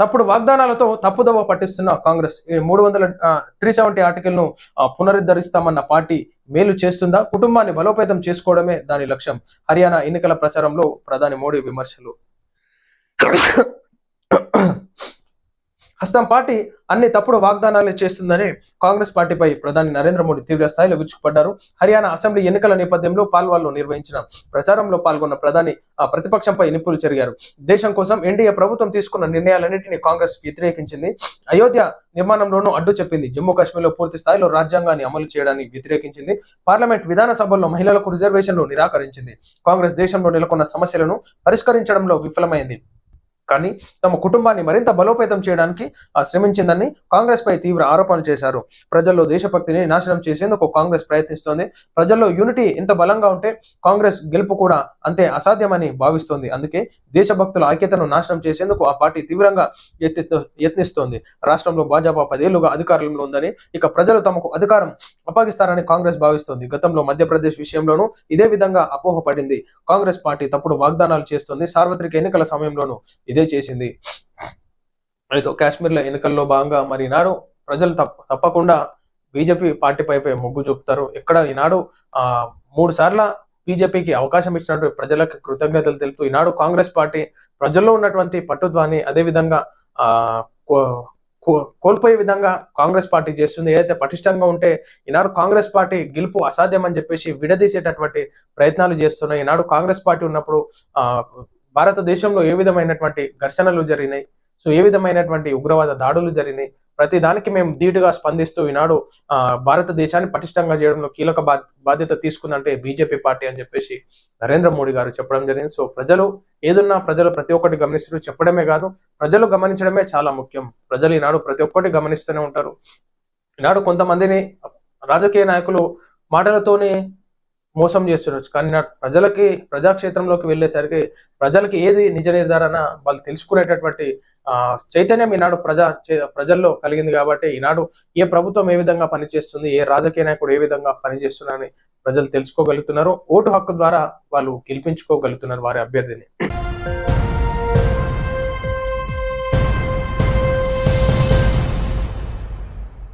తప్పుడు వాగ్దానాలతో తప్పుదోవ పట్టిస్తున్న కాంగ్రెస్. ఈ మూడు వందల త్రీ సెవెంటీ ఆర్టికల్ను పునరుద్ధరిస్తామన్న పార్టీ మేలు చేస్తుందా? కుటుంబాన్ని బలోపేతం చేసుకోవడమే దాని లక్ష్యం. హర్యానా ఎన్నికల ప్రచారంలో ప్రధాని మోడీ విమర్శలు. హస్తం పార్టీ అన్ని తప్పుడు వాగ్దానాలు చేస్తుందని కాంగ్రెస్ పార్టీపై ప్రధాని నరేంద్ర మోడీ తీవ్ర స్థాయిలో విరుచుకుపడ్డారు. హర్యానా అసెంబ్లీ ఎన్నికల నేపథ్యంలో పాల్వాల్లో నిర్వహించిన ప్రచారంలో పాల్గొన్న ప్రధాని ఆ ప్రతిపక్షంపై నిప్పులు చెరిగారు. దేశం కోసం ఎన్డీఏ ప్రభుత్వం తీసుకున్న నిర్ణయాలన్నింటినీ కాంగ్రెస్ వ్యతిరేకించింది. అయోధ్య నిర్మాణంలోనూ అడ్డు చెప్పింది. జమ్మూ కాశ్మీర్లో పూర్తి స్థాయిలో రాజ్యాంగాన్ని అమలు చేయడాన్ని వ్యతిరేకించింది. పార్లమెంట్ విధాన సభల్లో మహిళలకు రిజర్వేషన్లు నిరాకరించింది. కాంగ్రెస్ దేశంలో నెలకొన్న సమస్యలను పరిష్కరించడంలో విఫలమైంది. కానీ తమ కుటుంబాన్ని మరింత బలోపేతం చేయడానికి శ్రమించిందని కాంగ్రెస్ పై తీవ్ర ఆరోపణలు చేశారు. ప్రజల్లో దేశభక్తిని నాశనం చేసేందుకు కాంగ్రెస్ ప్రయత్నిస్తోంది. ప్రజల్లో యూనిటీ ఇంత బలంగా ఉంటే కాంగ్రెస్ గెలుపు కూడా అంతే అసాధ్యమని భావిస్తోంది. అందుకే దేశభక్తుల ఐక్యతను నాశనం చేసేందుకు ఆ పార్టీ తీవ్రంగా యత్నిస్తోంది. రాష్ట్రంలో భాజపా పదేళ్ళుగా అధికారంలో ఉందని ఇక ప్రజలు తమకు అధికారం అప్పగిస్తారని కాంగ్రెస్ భావిస్తోంది. గతంలో మధ్యప్రదేశ్ విషయంలోనూ ఇదే విధంగా అపోహపడింది కాంగ్రెస్ పార్టీ తప్పుడు వాగ్దానాలు చేస్తోంది సార్వత్రిక ఎన్నికల సమయంలోనూ. ఇదే చేసింది. అయితే కాశ్మీర్లో ఎన్నికల్లో భాగంగా మరి ఈనాడు ప్రజలు తప్ప తప్పకుండా బీజేపీ పార్టీ పైపై మొగ్గు చూపుతారు. ఇక్కడ ఈనాడు ఆ మూడు సార్ల బీజేపీకి అవకాశం ఇచ్చినట్టు ప్రజలకు కృతజ్ఞతలు తెలుపుతూ ఈనాడు కాంగ్రెస్ పార్టీ ప్రజల్లో ఉన్నటువంటి పట్టుద్వాన్ని అదేవిధంగా ఆ కో- కో- కోల్పోయే విధంగా కాంగ్రెస్ పార్టీ చేస్తుంది. ఏదైతే పటిష్టంగా ఉంటే ఈనాడు కాంగ్రెస్ పార్టీ గెలుపు అసాధ్యం అని చెప్పేసి విడదీసేటటువంటి ప్రయత్నాలు చేస్తున్నాయి. ఈనాడు కాంగ్రెస్ పార్టీ ఉన్నప్పుడు ఆ భారతదేశంలో ఏ విధమైనటువంటి ఘర్షణలు జరిగినాయి? సో ఏ విధమైనటువంటి ఉగ్రవాద దాడులు జరిగినాయి? ప్రతి దానికి మేము ధీటుగా స్పందిస్తూ ఈనాడు ఆ, భారతదేశాన్ని పటిష్టంగా చేయడంలో కీలక బాధ్యత తీసుకుందంటే బీజేపీ పార్టీ అని చెప్పేసి నరేంద్ర మోడీ గారు చెప్పడం జరిగింది. సో ప్రజలు ఏదున్నా ప్రజలు ప్రతి ఒక్కటి గమనిస్తూ చెప్పడమే కాదు ప్రజలు గమనించడమే చాలా ముఖ్యం. ప్రజలు ఈనాడు ప్రతి ఒక్కటి గమనిస్తూనే ఉంటారు. ఈనాడు కొంతమందిని రాజకీయ నాయకులు మాటలతోనే మోసం చేస్తుండొచ్చు. కానీ నా ప్రజలకి ప్రజాక్షేత్రంలోకి వెళ్ళేసరికి ప్రజలకి ఏది నిజ నిర్ధారణ వాళ్ళు తెలుసుకునేటటువంటి ఆ చైతన్యం ఈనాడు ప్రజా చే- ప్రజల్లో కలిగింది కాబట్టి ఈనాడు ఏ ప్రభుత్వం ఏ విధంగా పనిచేస్తుంది ఏ రాజకీయ నాయకుడు ఏ విధంగా పనిచేస్తున్నారని ప్రజలు తెలుసుకోగలుగుతున్నారు. ఓటు హక్కు ద్వారా వాళ్ళు గెలిపించుకోగలుగుతున్నారు వారి అభ్యర్థిని.